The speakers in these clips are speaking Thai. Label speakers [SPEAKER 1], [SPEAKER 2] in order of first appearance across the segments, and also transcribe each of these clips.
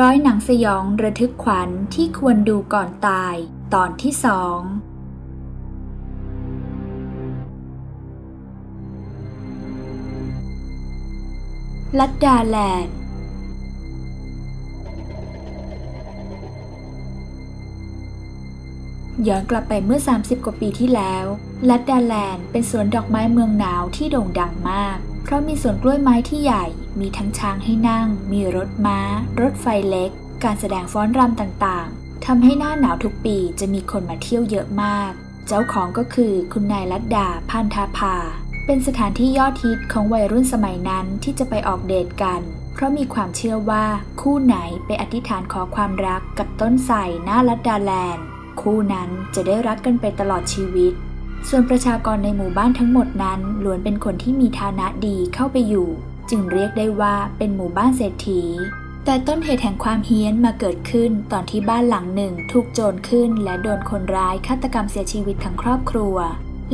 [SPEAKER 1] 100หนังสยองระทึกขวัญที่ควรดูก่อนตาย ตอนที่สอง ลัดดาแลนด์ ย้อนกลับไปเมื่อ 30 กว่าปีที่แล้ว ลัดดาแลนด์เป็นสวนดอกไม้เมืองหนาวที่โด่งดังมาก เพราะมีสวนกล้วยไม้ที่ใหญ่ มีทั้งช้างให้นั่ง มีรถม้า รถไฟเล็ก การแสดงฟ้อนรำต่างๆ ทำให้หน้าหนาวทุกปีจะมีคนมาเที่ยวเยอะมาก เจ้าของก็คือคุณนายลัดดาพันธาภา เป็นสถานที่ยอดฮิตของวัยรุ่นสมัยนั้นที่จะไปออกเดทกัน เพราะมีความเชื่อว่าคู่ไหนไปอธิษฐานขอความรักกับต้นไทรหน้าลัดดาแลนด์ คู่นั้นจะได้รักกันไปตลอดชีวิตส่วนประชากรในหมู่บ้านทั้งหมดนั้นล้วนเป็นคนที่มีฐานะดีเข้าไปอยู่ จึงเรียกได้ว่าเป็นหมู่บ้านเศรษฐี แต่ต้นเหตุแห่งความเฮี้ยนมาเกิดขึ้นตอนที่บ้านหลังหนึ่งถูกโจรขึ้น และโดนคนร้ายฆาตกรรมเสียชีวิตทั้งครอบครัว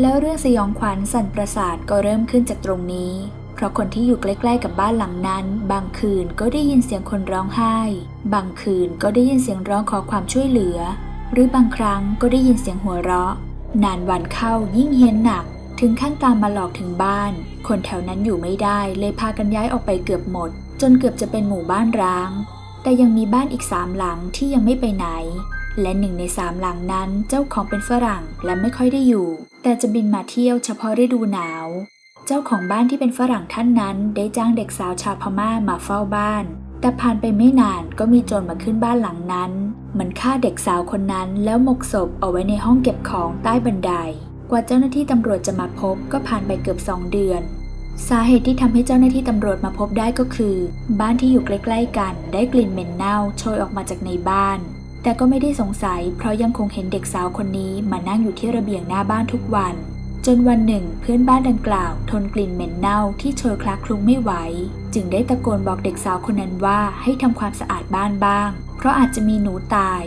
[SPEAKER 1] แล้วเรื่องสยองขวัญสั่นประสาทก็เริ่มขึ้นจากตรงนี้ เพราะคนที่อยู่ใกล้ ๆ กับบ้านหลังนั้น บางคืนก็ได้ยินเสียงคนร้องไห้ บางคืนก็ได้ยินเสียงร้องขอความช่วยเหลือ หรือบางครั้งก็ได้ยินเสียงหัวเราะ นานวันเข้ายิ่งเฮี้ยนหนัก ถึงขั้นตามมาหลอกถึงบ้าน คนแถวนั้นอยู่ไม่ได้เลยพากันย้ายออกไปเกือบหมด จนเกือบจะเป็นหมู่บ้านร้าง แต่ยังมีบ้านอีกสามหลังที่ยังไม่ไปไหน และหนึ่งในสามหลังนั้นเจ้าของเป็นฝรั่งและไม่ค่อยได้อยู่ แต่จะบินมาเที่ยวเฉพาะฤดูหนาว เจ้าของบ้านที่เป็นฝรั่งท่านนั้นได้จ้างเด็กสาวชาวพม่ามาเฝ้าบ้านแต่ผ่านไปไม่นานก็มีโจรมาขึ้นบ้านหลังนั้น มันฆ่าเด็กสาวคนนั้นแล้วหมกศพเอาไว้ในห้องเก็บของใต้บันได กว่าเจ้าหน้าที่ตำรวจจะมาพบก็ผ่านไปเกือบสองเดือน สาเหตุที่ทำให้เจ้าหน้าที่ตำรวจมาพบได้ก็คือ บ้านที่อยู่ใกล้ๆกัน ได้กลิ่นเหม็นเน่าโชยออกมาจากในบ้าน แต่ก็ไม่ได้สงสัย เพราะยังคงเห็นเด็กสาวคนนี้มานั่งอยู่ที่ระเบียงหน้าบ้านทุกวัน จนวันหนึ่ง เพื่อนบ้านดังกล่าว ทนกลิ่นเหม็นเน่าที่โชยคลักคลุ้งไม่ไหว จึงได้ตะโกนบอกเด็กสาวคนนั้นว่าให้ทำความสะอาดบ้านบ้าง เพราะอาจจะมีหนูตาย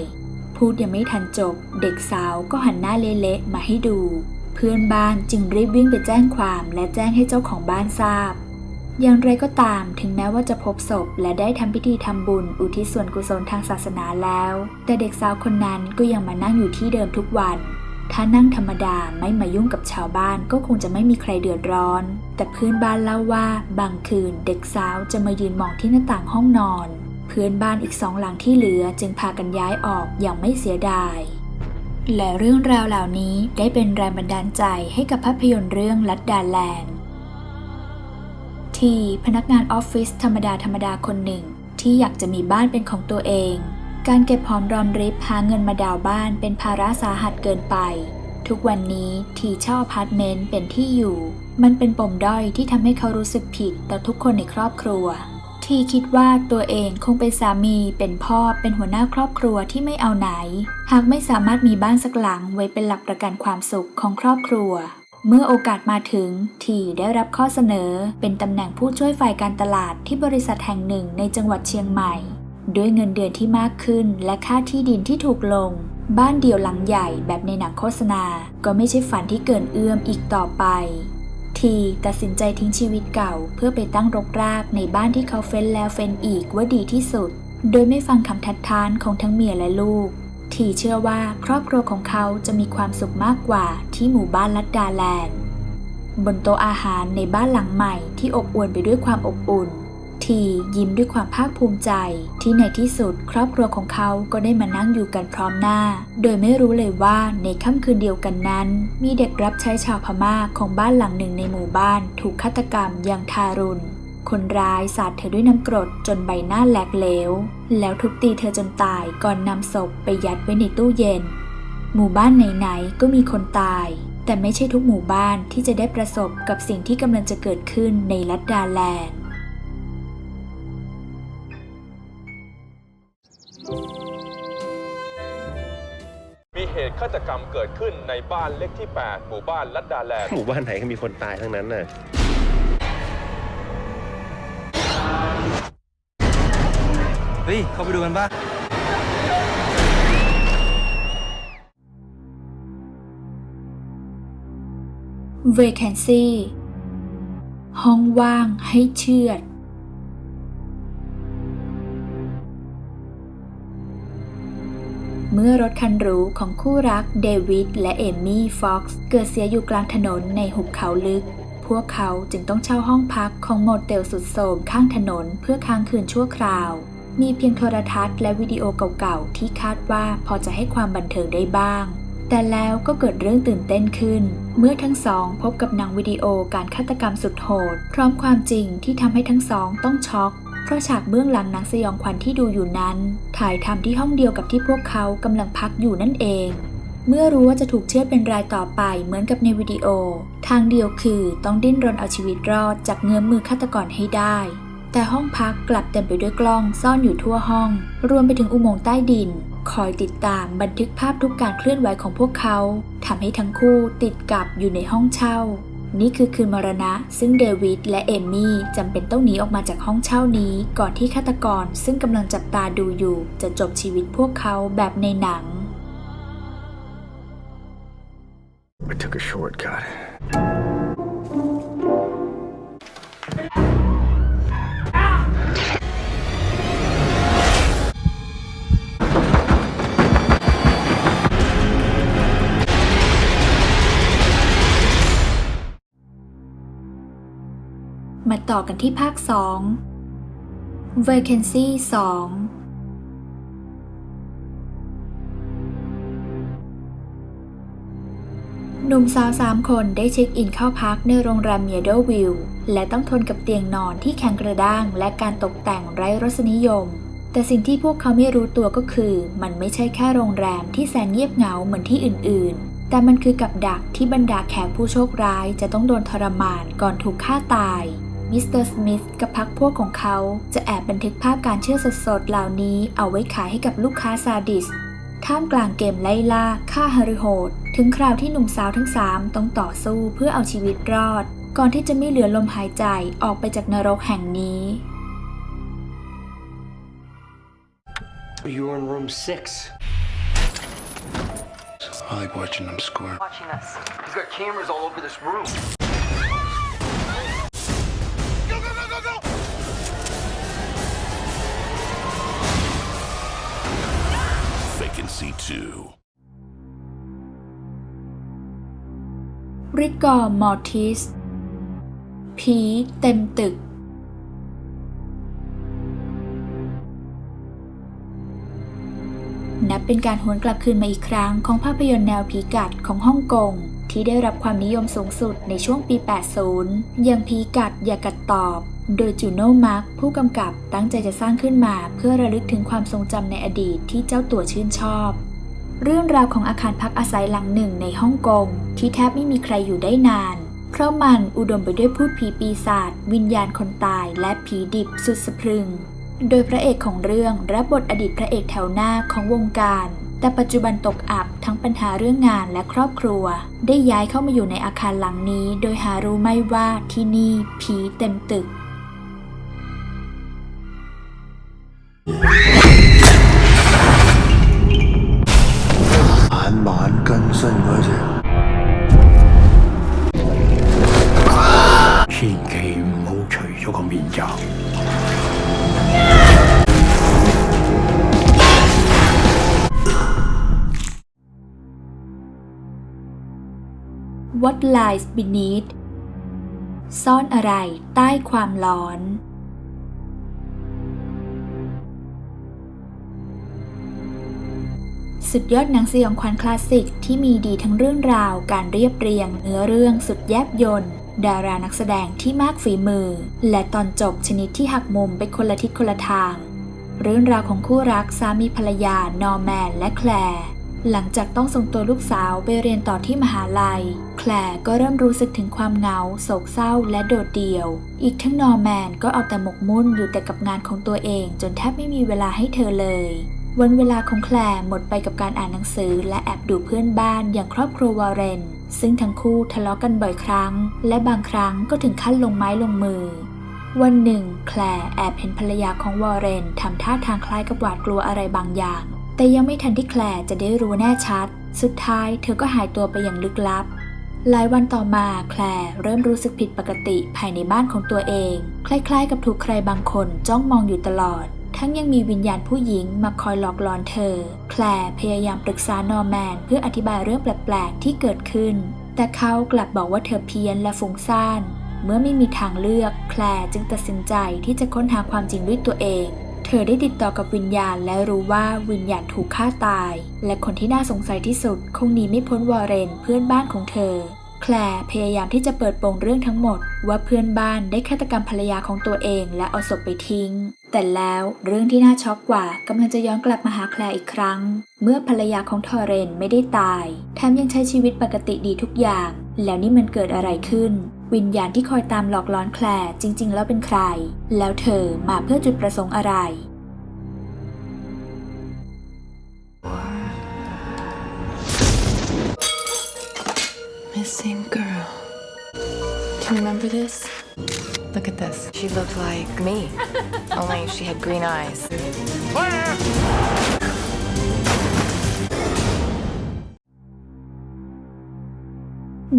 [SPEAKER 1] พูดยังไม่ทันจบ เด็กสาวก็หันหน้าเละๆมาให้ดู เพื่อนบ้านจึงรีบวิ่งไปแจ้งความและแจ้งให้เจ้าของบ้านทราบ อย่างไรก็ตามถึงแม้ว่าจะพบศพและได้ทำพิธีทำบุญอุทิศส่วนกุศลทางศาสนาแล้ว แต่เด็กสาวคนนั้นก็ยังมานั่งอยู่ที่เดิมทุกวัน ถ้านั่งธรรมดาไม่มายุ่งกับชาวบ้านก็คงจะไม่มีใครเดือดร้อน แต่เพื่อนบ้านเล่าว่าบางคืนเด็กสาวจะมายืนมองที่หน้าต่างห้องนอน เพื่อนบ้านอีกสองหลังที่เหลือจึงพากันย้ายออกอย่างไม่เสียดาย และเรื่องราวเหล่านี้ได้เป็นแรงบันดาลใจให้กับภาพยนตร์เรื่องลัดดาแลนด์ที่พนักงานออฟฟิศธรรมดาธรรมดาคนหนึ่ง ที่อยากจะมีบ้านเป็นของตัวเอง การเก็บหอมรอมริบหาเงินมาดาวน์บ้านเป็นภาระสาหัสเกินไป ทุกวันนี้ทีเช่าอพาร์ตเมนต์เป็นที่อยู่ มันเป็นปมด้อยที่ทำให้เขารู้สึกผิดต่อทุกคนในครอบครัว ที่คิดว่าตัวเองคงเป็นสามีเป็นพ่อเป็นหัวหน้าครอบครัวที่ไม่เอาไหน หากไม่สามารถมีบ้านสักหลังไว้เป็นหลักประกันความสุขของครอบครัว เมื่อโอกาสมาถึงทีได้รับข้อเสนอ เป็นตำแหน่งผู้ช่วยฝ่ายการตลาดที่บริษัทแห่งหนึ่งในจังหวัดเชียงใหม่ ด้วยเงินเดือนที่มากขึ้นและค่าที่ดินที่ถูกลง บ้านเดี่ยวหลังใหญ่แบบในหนังโฆษณา ก็ไม่ใช่ฝันที่เกินเอื้อมอีกต่อไป ทีตัดสินใจทิ้งชีวิตเก่า เพื่อไปตั้งรกรากในบ้านที่เขาเฟ้นแล้วเฟ้นอีกว่าดีที่สุด โดยไม่ฟังคำทัดทานของทั้งเมียและลูก ทีเชื่อว่าครอบครัวของเขาจะมีความสุขมากกว่าที่หมู่บ้านลัดดาแลนด์ บนโต๊ะอาหารในบ้านหลังใหม่ที่อบอวลไปด้วยความอบอุ่น ทียิ้มด้วยความภาคภูมิใจ ที่ในที่สุดครอบครัวของเขาก็ได้มานั่งอยู่กันพร้อมหน้า โดยไม่รู้เลยว่าในค่ำคืนเดียวกันนั้น มีเด็กรับใช้ชาวพม่าของบ้านหลังหนึ่งในหมู่บ้าน ถูกฆาตกรรมอย่างทารุณคนร้ายสาดเธอด้วยน้ำกรดจนใบหน้าแหลกเหลว แล้วทุบตีเธอจนตายก่อนนำศพไปยัดไว้ในตู้เย็น หมู่บ้านไหนๆก็มีคนตาย แต่ไม่ใช่ทุกหมู่บ้านที่จะได้ประสบกับสิ่งที่กำลังจะเกิดขึ้นในลัดดาแลนด์
[SPEAKER 2] ฆาตกรรมเกิดขึ้นในบ้านเลขที่ 8 หมู่บ้านลัดดาแลนด์
[SPEAKER 3] หมู่บ้านไหนก็มีคนตายทั้งนั้นน่ะ
[SPEAKER 4] เฮ้ย เข้าไปดูกันปะ
[SPEAKER 1] vacancy ห้องว่างให้เชือด เมื่อรถคันหรูของคู่รักเดวิดและเอมมี่ฟ็อกซ์เกิดเสียอยู่กลางถนนในหุบเขาลึก พวกเขาจึงต้องเช่าห้องพักของโมเตลสุดโทรมข้างถนนเพื่อค้างคืนชั่วคราว มีเพียงโทรทัศน์และวิดีโอเก่าๆ ที่คาดว่าพอจะให้ความบันเทิงได้บ้าง แต่แล้วก็เกิดเรื่องตื่นเต้นขึ้น เมื่อทั้งสองพบกับนังวิดีโอการฆาตกรรมสุดโหด พร้อมความจริงที่ทำให้ทั้งสองต้องช็อก ราะฉากเบื้องหลังหนังสยองขวัญที่ดูอยู่นั้น ถ่ายทำที่ห้องเดียวกับที่พวกเขากำลังพักอยู่นั่นเอง เมื่อรู้ว่าจะถูกเชือดเป็นรายต่อไปเหมือนกับในวิดีโอ ทางเดียวคือต้องดิ้นรนเอาชีวิตรอดจากเงื้อมมือฆาตกรให้ได้ แต่ห้องพักกลับเต็มไปด้วยกล้องซ่อนอยู่ทั่วห้อง รวมไปถึงอุโมงค์ใต้ดิน คอยติดตามบันทึกภาพทุกการเคลื่อนไหวของพวกเขาทำให้ทั้งคู่ติดกับอยู่ในห้องเช่า นี่คือคืนมรณะ ซึ่งเดวิดและเอมมี่จำเป็นต้องหนีออกมาจากห้องเช่านี้ ก่อนที่ฆาตกรซึ่งกำลังจับตาดูอยู่ จะจบชีวิตพวกเขาแบบในหนัง
[SPEAKER 5] I took a shortcut.
[SPEAKER 1] มาต่อกันที่ภาค 2 Vacancy 2หนุ่มสาวสามคนได้เช็คอินเข้าพักในโรงแรมเมียโดวิลและต้องทนกับเตียงนอนที่แข็งกระด้าง และการตกแต่งไร้รสนิยม แต่สิ่งที่พวกเขาไม่รู้ตัวก็คือ มันไม่ใช่แค่โรงแรมที่แสนเงียบเหงาเหมือนที่อื่นๆ แต่มันคือกับดักที่บรรดาแขกผู้โชคร้ายจะต้องโดนทรมานก่อนถูกฆ่าตาย มิสเตอร์สมิธกับพักพวกของเขาจะแอบบันทึกภาพการเชื่อสดๆเหล่านี้เอาไว้ขายให้กับลูกค้าซาดิส ท่ามกลางเกมไล่ล่าฆ่าฮาริโหด ถึงคราวที่หนุ่มสาวทั้งสามต้องต่อสู้เพื่อเอาชีวิตรอด ก่อนที่จะไม่เหลือลมหายใจออกไปจากนรกแห่งนี้
[SPEAKER 6] You were in room six.
[SPEAKER 5] I like watching them score.
[SPEAKER 7] watching us.
[SPEAKER 6] He's got cameras all over this room.
[SPEAKER 5] Vacancy 2.
[SPEAKER 1] ริกอร์มอร์ติส ผีเต็มตึก นับเป็นการหวนกลับคืนมาอีกครั้งของภาพยนตร์แนวผีกัดของฮ่องกง ที่ได้รับความนิยมสูงสุดในช่วงปี 80 อย่างผีกัดอย่ากัดตอบ โดยจูโน่มาร์กผู้กำกับตั้งใจจะสร้างขึ้นมาเพื่อระลึกถึงความทรงจำในอดีตที่เจ้าตัวชื่นชอบ เรื่องราวของอาคารพักอาศัยหลังหนึ่งในฮ่องกง ที่แทบไม่มีใครอยู่ได้นาน เพราะมันอุดมไปด้วยพูดผีปีศาจวิญญาณคนตายและผีดิบสุดสะพรึง โดยพระเอกของเรื่องรับบทอดีตพระเอกแถวหน้าของวงการ แต่ปัจจุบันตกอับทั้งปัญหาเรื่องงานและครอบครัว ได้ย้ายเข้ามาอยู่ในอาคารหลังนี้ โดยหารู้ไม่ว่าที่นี่ผีเต็มตึก What lies beneath ซ่อนอะไรใต้ความร้อน สุดยอดหนังสยองขวัญคลาสสิกที่มีดีทั้งเรื่องราวการเรียบเรียงเนื้อเรื่องสุดแยบยนต์ดารานักแสดงที่มากฝีมือ และตอนจบชนิดที่หักมุมไปคนละทิศคนละทาง เรื่องราวของคู่รักสามีภรรยานอร์แมนและแคลร์ หลังจากต้องส่งตัวลูกสาวไปเรียนต่อที่มหาลัย แคลร์ก็เริ่มรู้สึกถึงความเหงา โศกเศร้าและโดดเดี่ยว อีกทั้งนอร์แมนก็เอาแต่หมกมุ่นอยู่แต่กับงานของตัวเอง จนแทบไม่มีเวลาให้เธอเลย วันเวลาของแคลร์หมดไปกับการอ่านหนังสือ และแอบดูเพื่อนบ้านอย่างครอบครัววอร์เรน ซึ่งทั้งคู่ทะเลาะกันบ่อยครั้ง และบางครั้งก็ถึงขั้นลงไม้ลงมือวันหนึ่ง แคลร์แอบเห็นภรรยาของวอร์เรนทำท่าทางคล้ายกับหวาดกลัวอะไรบางอย่าง แต่ยังไม่ทันที่แคลร์จะได้รู้แน่ชัด สุดท้ายเธอก็หายตัวไปอย่างลึกลับ หลายวันต่อมาแคลร์เริ่มรู้สึกผิดปกติภายในบ้านของตัวเอง คล้ายๆ กับถูกใครบางคนจ้องมองอยู่ตลอด ทั้งยังมีวิญญาณผู้หญิงมาคอยหลอกหลอนเธอ แคลร์พยายามปรึกษานอร์แมนเพื่ออธิบายเรื่องแปลกๆที่เกิดขึ้น แต่เขากลับบอกว่าเธอเพี้ยนและฟุ้งซ่านเมื่อไม่มีทางเลือก แคลร์จึงตัดสินใจที่จะค้นหาความจริงด้วยตัวเอง เธอได้ติดต่อกับวิญญาณและรู้ว่าวิญญาณถูกฆ่าตาย และคนที่น่าสงสัยที่สุดคงหนีไม่พ้นวอร์เรนเพื่อนบ้านของเธอ แคลร์พยายามที่จะเปิดโปงเรื่องทั้งหมด ว่าเพื่อนบ้านได้ฆาตกรรมภรรยาของตัวเองและเอาศพไปทิ้ง แต่แล้วเรื่องที่น่าช็อกกว่ากำลังจะย้อนกลับมาหาแคลร์อีกครั้ง เมื่อภรรยาของทอร์เรนไม่ได้ตายแถมยังใช้ชีวิตปกติดีทุกอย่าง แล้วนี่มันเกิดอะไรขึ้น วิญญาณที่คอยตามหลอกล้อนแคลร์จริง ๆ แล้วเป็นใคร แล้วเธอมาเพื่อจุดประสงค์อะไร
[SPEAKER 7] Missing girl. Do you remember this? Look at this.
[SPEAKER 8] She looked like me, only she had green eyes.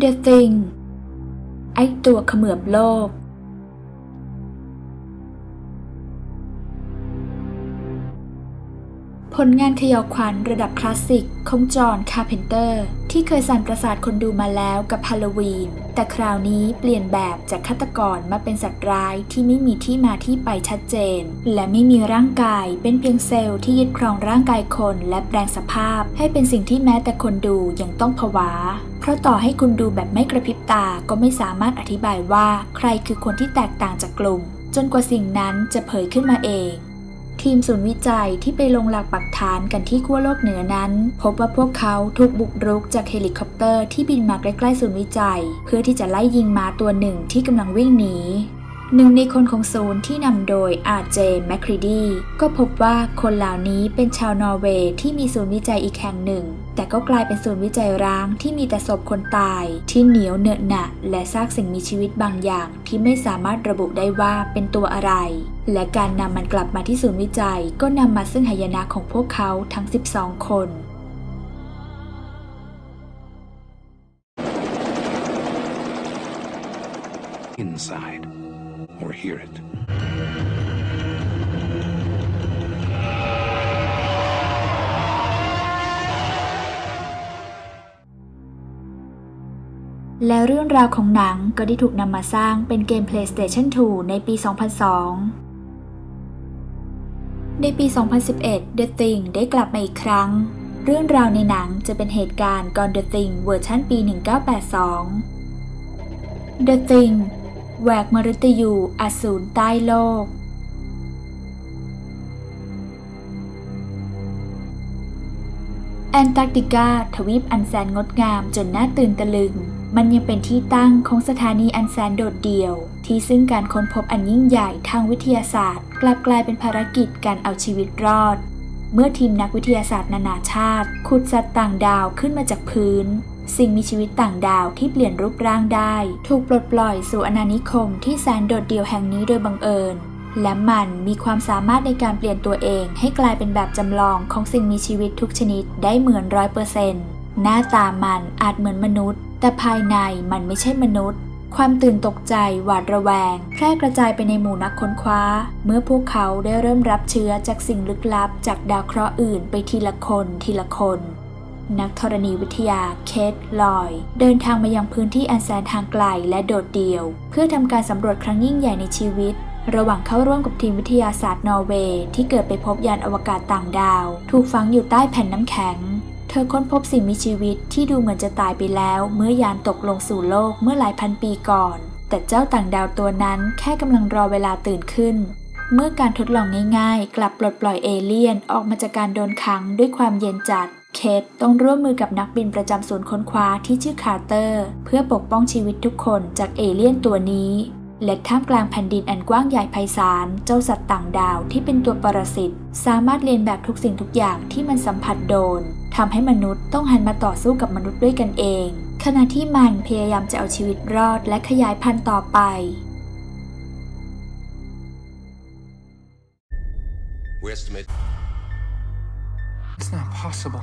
[SPEAKER 1] The Thing ไอ้ตัวเขมือบโลก ลงานขย่าวขวัญระดับคลาสสิกของจอห์นคาเพนเตอร์ ที่เคยสั่นประสาทคนดูมาแล้วกับฮาโลวีน แต่คราวนี้เปลี่ยนแบบจากฆาตกรมาเป็นสัตว์ร้ายที่ไม่มีที่มาที่ไปชัดเจน และไม่มีร่างกายเป็นเพียงเซลล์ที่ยึดครองร่างกายคนและแปลงสภาพ ให้เป็นสิ่งที่แม้แต่คนดูยังต้องผวา เพราะต่อให้คุณดูแบบไม่กระพริบตาก็ไม่สามารถอธิบายว่า ใครคือคนที่แตกต่างจากกลุ่ม จนกว่าสิ่งนั้นจะเผยขึ้นมาเอง ทีมศูนย์วิจัยที่ไปลงหลักปักฐานกันที่ขั้วโลกเหนือนั้น พบว่าพวกเขาถูกบุกรุกจากเฮลิคอปเตอร์ที่บินมาใกล้ๆศูนย์วิจัย เพื่อที่จะไล่ยิงม้าตัวหนึ่งที่กำลังวิ่งหนีหนึ่งในคนของศูนย์ที่นำโดยอาร์เจแมคครีดีก็พบว่าคนเหล่านี้เป็นชาวนอร์เวย์ที่มีศูนย์วิจัยอีกแห่งหนึ่ง แต่ก็กลายเป็นศูนย์วิจัยร้างที่มีแต่ศพคนตาย ที่เหนียวเหนอะหนะและซากสิ่งมีชีวิตบางอย่างที่ไม่สามารถระบุได้ว่าเป็นตัวอะไร และการนำมันกลับมาที่ศูนย์วิจัยก็นำมาซึ่งหายนะของพวกเขาทั้ง 12 คน
[SPEAKER 5] Inside. Or hear it.
[SPEAKER 1] แล้วเรื่องราวของหนังก็ได้ถูกนำมาสร้างเป็นเกม PlayStation 2 ในปี 2002 ในปี 2011 The Thing ได้กลับมาอีกครั้ง เรื่องราวในหนังจะเป็นเหตุการณ์ก่อน The Thing เวอร์ชันปี 1982 The Thing แหวกมฤตยูอสูรใต้โลก แอนตาร์กติกาทวีปอันแสนงดงามจนน่าตื่นตะลึง มันยังเป็นที่ตั้งของสถานีอันแสนโดดเดี่ยว ที่ซึ่งการค้นพบอันยิ่งใหญ่ทางวิทยาศาสตร์ กลับกลายเป็นภารกิจการเอาชีวิตรอด เมื่อทีมนักวิทยาศาสตร์นานาชาติ ขุดสัตว์ต่างดาวขึ้นมาจากพื้น สิ่งมีชีวิตต่างดาวที่เปลี่ยนรูปร่างได้ ถูกปลดปล่อยสู่อาณานิคมที่แสนโดดเดี่ยวแห่งนี้โดยบังเอิญและมันมีความสามารถในการเปลี่ยนตัวเองให้กลายเป็นแบบจำลองของสิ่งมีชีวิตทุกชนิดได้เหมือนร้อยเปอร์เซ็นต์หน้าตามันอาจเหมือนมนุษย์ แต่ภายในมันไม่ใช่มนุษย์ ความตื่นตกใจหวาดระแวง แพร่กระจายไปในหมู่นักค้นคว้า เมื่อพวกเขาได้เริ่มรับเชื้อจากสิ่งลึกลับ จากดาวเคราะห์อื่นไปทีละคนทีละคน นักธรณีวิทยาเคทลอย เดินทางมายังพื้นที่อันแสนทางไกลและโดดเดี่ยว เพื่อทำการสำรวจครั้งยิ่งใหญ่ในชีวิตระหว่างเข้าร่วมกับทีมวิทยาศาสตร์นอร์เวย์ที่เกิดไปพบยานอวกาศต่างดาว ถูกฝังอยู่ใต้แผ่นน้ำแข็ง เธอค้นพบสิ่งมีชีวิตที่ดูเหมือนจะตายไปแล้ว เมื่อยานตกลงสู่โลกเมื่อหลายพันปีก่อน แต่เจ้าต่างดาวตัวนั้นแค่กำลังรอเวลาตื่นขึ้น เมื่อการทดลองง่ายๆ กลับปลดปล่อยเอเลี่ยนออกมาจากการโดนขังด้วยความเย็นจัด เคทต้องร่วมมือกับนักบินประจำศูนย์ค้นคว้าที่ชื่อคาร์เตอร์ เพื่อปกป้องชีวิตทุกคนจากเอเลี่ยนตัวนี้และท่ามกลางแผ่นดินอันกว้างใหญ่ไพศาล เจ้าสัตว์ต่างดาวที่เป็นตัวปรสิตสามารถเรียนแบบทุกสิ่งทุกอย่างที่มันสัมผัสโดน ทำให้มนุษย์ต้องหันมาต่อสู้กับมนุษย์ด้วยกันเอง ขณะที่มันพยายามจะเอาชีวิตรอดและขยายพันธุ์ต่อไป
[SPEAKER 5] We estimate
[SPEAKER 7] It's not possible.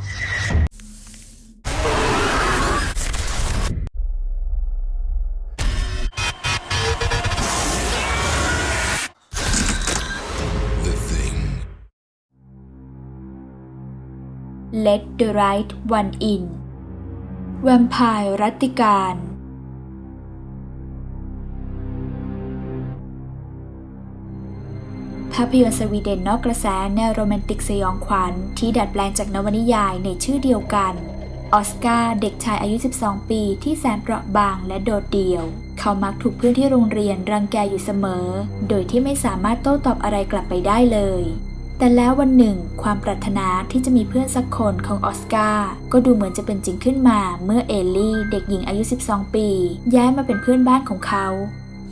[SPEAKER 1] Let the Right One In แวมไพร์รัติการ ภาพยนตร์สวีเดนนอกกระแสแนวโรแมนติกสยองขวัญที่ดัดแปลงจากนวนิยายในชื่อเดียวกัน ออสการ์เด็กชายอายุ 12 ปีที่แสนเปราะบางและโดดเดี่ยว เขามักถูกเพื่อนที่โรงเรียนรังแกอยู่เสมอ โดยที่ไม่สามารถโต้ตอบอะไรกลับไปได้เลย แต่แล้ววันหนึ่ง ความปรารถนาที่จะมีเพื่อนสักคนของออสการ์ก็ดูเหมือนจะเป็นจริงขึ้นมาเมื่อเอลลี่เด็กหญิงอายุ 12 ปี ย้ายมาเป็นเพื่อนบ้านของเขา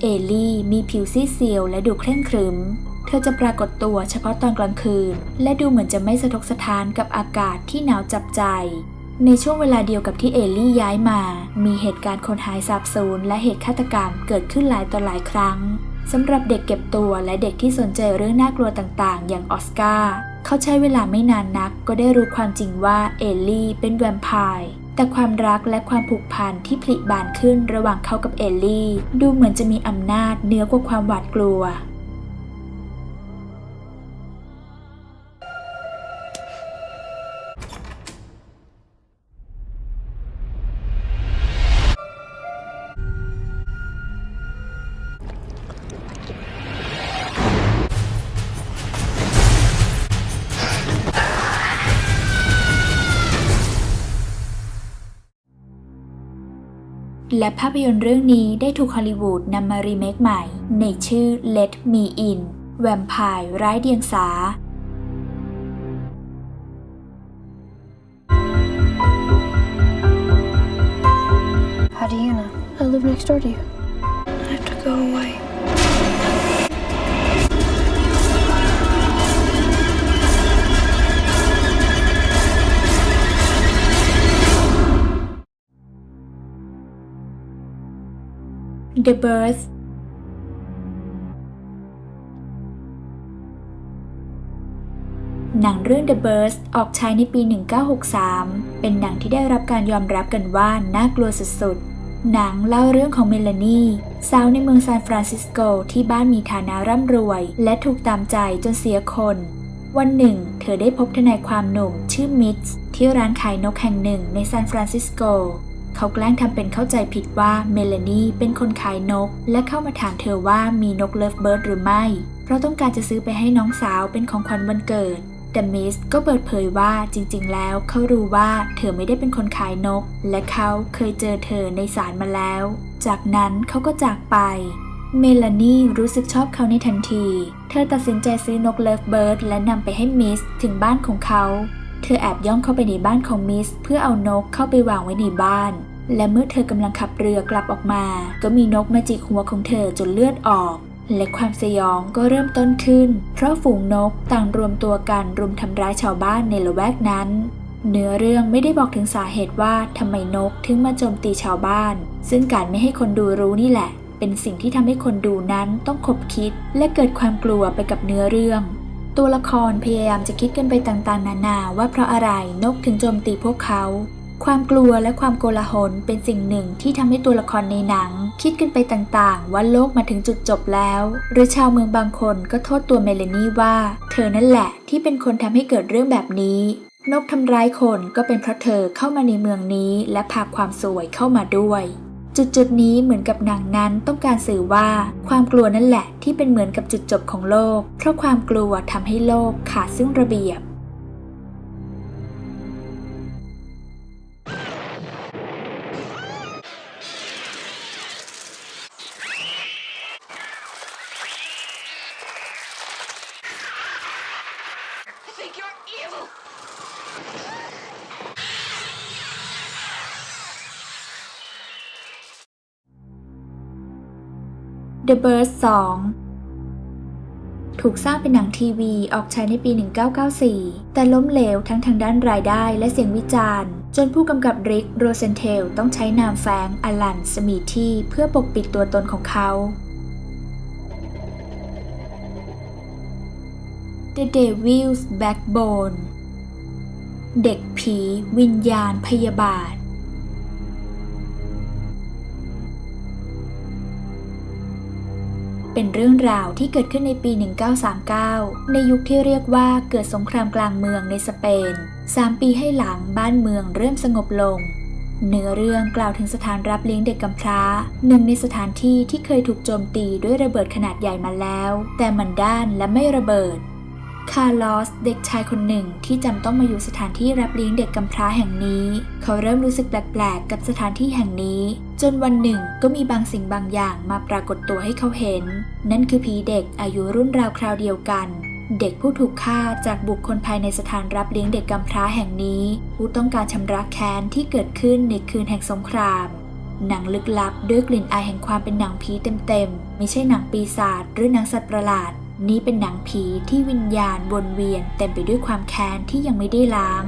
[SPEAKER 1] เอลลี่มีผิวซีดเซียวและดูเคร่งครึม เธอจะปรากฏตัวเฉพาะตอนกลางคืน และดูเหมือนจะไม่สะทกสะท้านกับอากาศที่หนาวจับใจ ในช่วงเวลาเดียวกับที่เอลลี่ย้ายมา มีเหตุการณ์คนหายสาบสูญและเหตุฆาตกรรมเกิดขึ้นหลายต่อหลายครั้ง สำหรับเด็กเก็บตัวและเด็กที่สนใจเรื่องน่ากลัวต่างๆ อย่างออสการ์เขาใช้เวลาไม่นานนักก็ได้รู้ความจริงว่าเอลลี่เป็นแวมไพร์แต่ความรักและความผูกพันที่ผลิบานขึ้นระหว่างเขากับเอลลี่ ดูเหมือนจะมีอำนาจเหนือกว่าความหวาดกลัว และภาพยนตร์เรื่องนี้ได้ถูกฮอลลีวูดนำมารีเมคใหม่ ในชื่อ Let Me In แวมไพร์ร้ายเดียงสา
[SPEAKER 7] พอดีนะ I live next door to you.
[SPEAKER 1] The Birth หนังเรื่อง The Burst ออกฉายในปี 1963 เป็นหนังที่ได้รับการยอมรับกันว่าน่ากลัวสุดๆ หนังเล่าเรื่องของเมลานีสาวในเมืองซานฟรานซิสโกที่บ้านมีฐานะร่ำรวย และถูกตามใจจนเสียคน วันหนึ่ง เธอได้พบทนายความหนุ่มชื่อมิทส์ที่ร้านขายนกแห่งหนึ่งในซานฟรานซิสโก เขาแกล้งทำเป็นเข้าใจผิดว่าเมลานีเป็นคนขายนก และเข้ามาถามเธอว่ามีนกเลิฟเบิร์ดหรือไม่ เพราะต้องการจะซื้อไปให้น้องสาวเป็นของขวัญวันเกิดแต่มิสก็เปิดเผยว่าจริงๆ แล้วเขารู้ว่าเธอไม่ได้เป็นคนขายนก และเขาเคยเจอเธอในศาลมาแล้ว จากนั้นเขาก็จากไป เมลานีรู้สึกชอบเขาในทันที เธอตัดสินใจซื้อนกเลิฟเบิร์ดและนำไปให้มิสถึงบ้านของเขา เธอแอบย่องเข้าไปในบ้านของมิสเพื่อเอานกเข้าไปวางไว้ในบ้าน และเมื่อเธอกำลังขับเรือกลับออกมา ก็มีนกมาจิกหัวของเธอจนเลือดออก และความสยองก็เริ่มต้นขึ้น เพราะฝูงนกต่างรวมตัวกันรุมทำร้ายชาวบ้านในละแวกนั้นเนื้อเรื่องไม่ได้บอกถึงสาเหตุว่าทำไมนกถึงมาโจมตีชาวบ้าน ซึ่งการไม่ให้คนดูรู้นี่แหละ เป็นสิ่งที่ทำให้คนดูนั้นต้องคบคิด และเกิดความกลัวไปกับเนื้อเรื่อง ตัวละครพยายามจะคิดกันไปต่างๆ นานาว่าเพราะอะไรนกถึงโจมตีพวกเขา ความกลัวและความโกลาหลเป็นสิ่งหนึ่งที่ทำให้ตัวละครในหนัง คิดกันไปต่างๆ ว่าโลกมาถึงจุดจบแล้ว หรือชาวเมืองบางคนก็โทษตัวเมเลนี่ว่า เธอนั่นแหละที่เป็นคนทำให้เกิดเรื่องแบบนี้ นกทำร้ายคนก็เป็นเพราะเธอเข้ามาในเมืองนี้ และพาความสวยเข้ามาด้วย จุดจุดๆนี้เหมือนกับหนังนั้นต้องการสื่อว่าความกลัวนั่นแหละที่เป็นเหมือนกับจุดจบของโลก เพราะความกลัวทำให้โลกขาดซึ่งระเบียบ The Bird 2ถูกสร้างเป็นหนังทีวีออกฉายในปี 1994 แต่ล้มเหลวทั้งทางด้านรายได้และเสียงวิจารณ์ จนผู้กำกับริกโรเซนเทลต้องใช้นามแฝงอลันสมีที่เพื่อปกปิดตัวตนของเขา The Devil's Backbone เด็กผีวิญญาณพยาบาท เป็นเรื่องราวที่เกิดขึ้นในปี 1939 ในยุคที่เรียกว่าเกิดสงครามกลางเมืองในสเปนสามปีให้หลังบ้านเมืองเริ่มสงบลง เนื้อเรื่องกล่าวถึงสถานรับเลี้ยงเด็กกำพร้า หนึ่งในสถานที่ที่เคยถูกโจมตีด้วยระเบิดขนาดใหญ่มาแล้ว แต่มันด้านและไม่ระเบิดคาร์ลอสเด็กชายคนหนึ่งที่จำต้องมาอยู่สถานที่รับเลี้ยงเด็กกำพร้าแห่งนี้ เขาเริ่มรู้สึกแปลกๆ กับสถานที่แห่งนี้จนวันหนึ่งก็มีบางสิ่งบางอย่างมาปรากฏตัวให้เขาเห็น นั่นคือผีเด็กอายุรุ่นราวคราวเดียวกัน เด็กผู้ถูกฆ่าจากบุคคลภายในสถานรับเลี้ยงเด็กกำพร้าแห่งนี้ ผู้ต้องการชำระแค้นที่เกิดขึ้นในคืนแห่งสงคราม หนังลึกลับด้วยกลิ่นอายแห่งความเป็นหนังผีเต็มๆไม่ใช่หนังปีศาจหรือหนังสัตว์ประหลาด นี่เป็นหนังผีที่วิญญาณวนเวียนเต็มไปด้วยความแค้นที่ยังไม่ได้ล้าง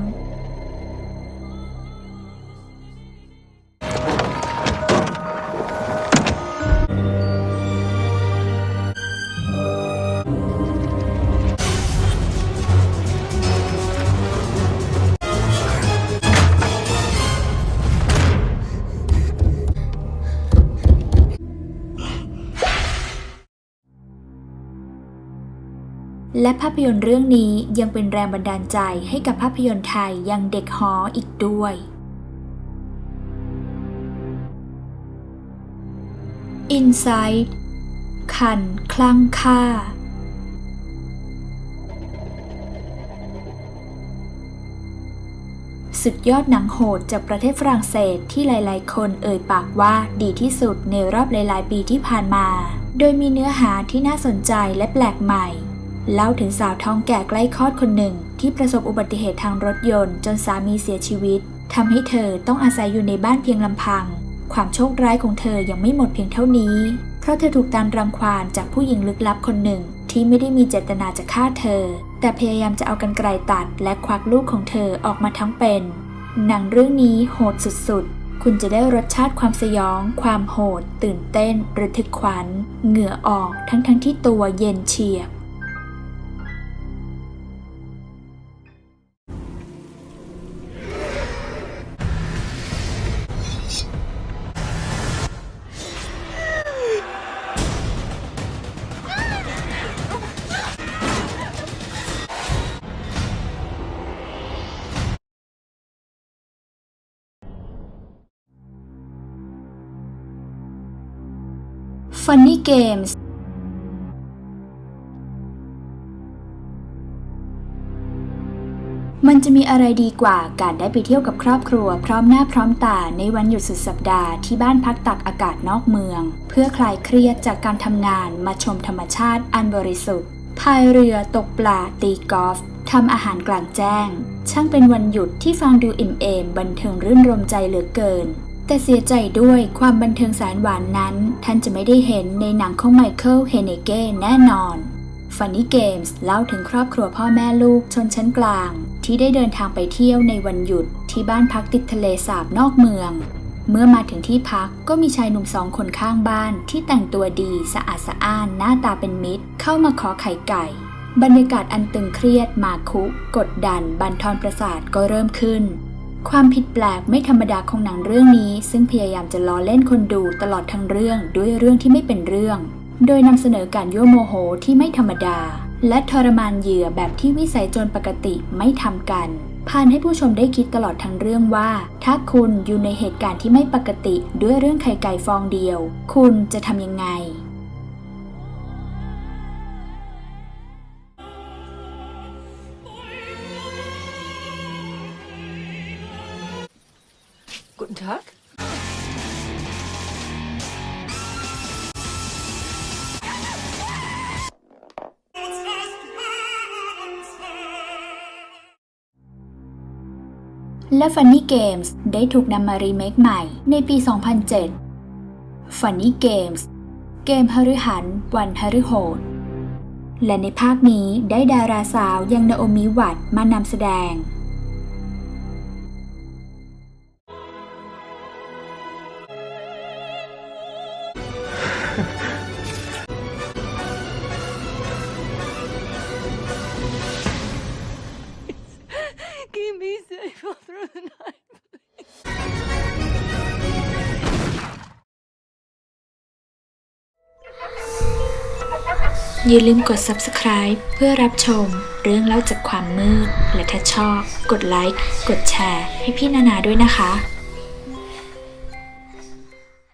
[SPEAKER 1] และภาพยนตร์เรื่องนี้ยังเป็นแรงบันดาลใจให้กับภาพยนตร์ไทยยังเด็กหออีกด้วย Inside คันคลั่งค่า สุดยอดหนังโหดจากประเทศฝรั่งเศสที่หลายๆ คนเอ่ยปากว่าดีที่สุดในรอบหลายๆ ปีที่ผ่านมา โดยมีเนื้อหาที่น่าสนใจและแปลกใหม่ เล่าถึงสาวท้องแก่ใกล้คลอดคนหนึ่ง ที่ประสบอุบัติเหตุทางรถยนต์ จนสามีเสียชีวิตทำให้เธอต้องอาศัยอยู่ในบ้านเพียงลำพัง ความโชคร้ายของเธอยังไม่หมดเพียงเท่านี้ เพราะเธอถูกตามรังควานจากผู้หญิงลึกลับคนหนึ่ง ที่ไม่ได้มีเจตนาจะฆ่าเธอ แต่พยายามจะเอากันไกลตัดและควักลูกของเธอออกมาทั้งเป็น หนังเรื่องนี้โหดสุดๆ คุณจะได้รสชาติความสยอง ความโหด ตื่นเต้นระทึกขวัญ เหงื่อออกทั้งๆทที่ตัวเย็นเฉียบ Funny Games มันจะมีอะไรดีกว่าการได้ไปเที่ยวกับครอบครัว พร้อมหน้าพร้อมตาในวันหยุดสุดสัปดาห์ที่บ้านพักตักอากาศนอกเมือง เพื่อคลายเครียดจากการทำงานมาชมธรรมชาติอันบริสุทธิ์พายเรือตกปลาตีกอล์ฟทำอาหารกลางแจ้ง ช่างเป็นวันหยุดที่ฟังดูอิ่มเอมบันเทิงรื่นรมใจเหลือเกิน แต่เสียใจด้วยความบันเทิงแสนหวานนั้น ท่านจะไม่ได้เห็นในหนังของไมเคิลเฮเนเก้แน่นอน Funny Games เล่าถึงครอบครัวพ่อแม่ลูกชนชั้นกลาง ที่ได้เดินทางไปเที่ยวในวันหยุดที่บ้านพักติดทะเลสาบนอกเมือง เมื่อมาถึงที่พักก็มีชายหนุ่มสองคนข้างบ้านที่แต่งตัวดีสะอาดสะอ้านหน้าตาเป็นมิตร เข้ามาขอไข่ไก่ บรรยากาศอันตึงเครียดมาคุกดดัน บันทอนประสาทก็เริ่มขึ้น ความผิดแปลกไม่ธรรมดาของหนังเรื่องนี้ ซึ่งพยายามจะล้อเล่นคนดูตลอดทั้งเรื่องด้วยเรื่องที่ไม่เป็นเรื่อง โดยนำเสนอการยั่วโมโหที่ไม่ธรรมดา และทรมานเหยื่อแบบที่วิสัยจรปกติไม่ทำกันพานให้ผู้ชมได้คิดตลอดทั้งเรื่องว่า ถ้าคุณอยู่ในเหตุการณ์ที่ไม่ปกติด้วยเรื่องไข่ไก่ฟองเดียว คุณจะทำยังไง และ Funny Games ได้ถูกนำมารีเมคใหม่ในปี 2007 Funny Games เกมฮฤหันวันฮฤโหดและในภาคนี้ได้ดาราสาวอยังนาโอมิวัตมานำแสดง อย่าลืมกด subscribe เพื่อรับชม เรื่องเล่าจากความมืด และถ้าชอบ กดไลค์ กดแชร์ ให้พี่นานาด้วยนะคะ